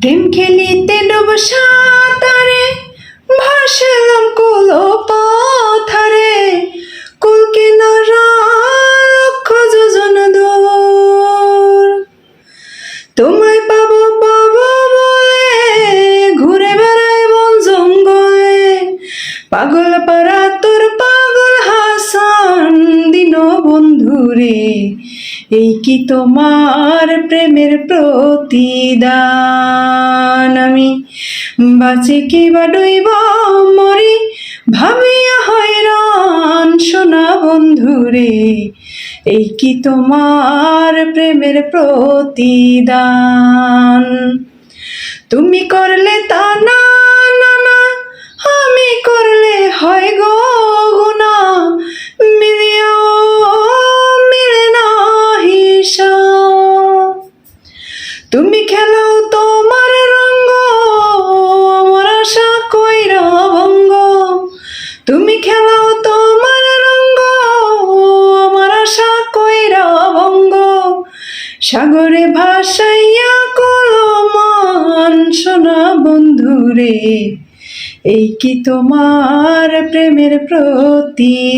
প্রেম খেলিতে ডুব সাঁতারে, ভাসলাম কুলো পাথারে। কুল কিনারা লক্ষ যোজন দূর। তোমায় পাবো পাবো বলে, ঘুরে বেড়াই বন জঙ্গলে। পাগল পারা এই কি তোমার প্রেমের প্রতিদান? আমি বাঁচে কি বা ডইব মরি, ভাবিয়া হয়রান সোনা বন্ধুরে। এই কি তোমার প্রেমের প্রতিদান? তুমি করলে তা না তুমি খেলাও তোমার রঙ্গ, আমার আশা কইরা ভঙ্গ। তুমি খেলাও তোমার রঙ্গ, আমার আশা কইরা ভঙ্গ। সাগরে ভাসাইয়া কলমান সোনা বন্ধুরে, এই কি তোমার প্রেমের প্রতিদান?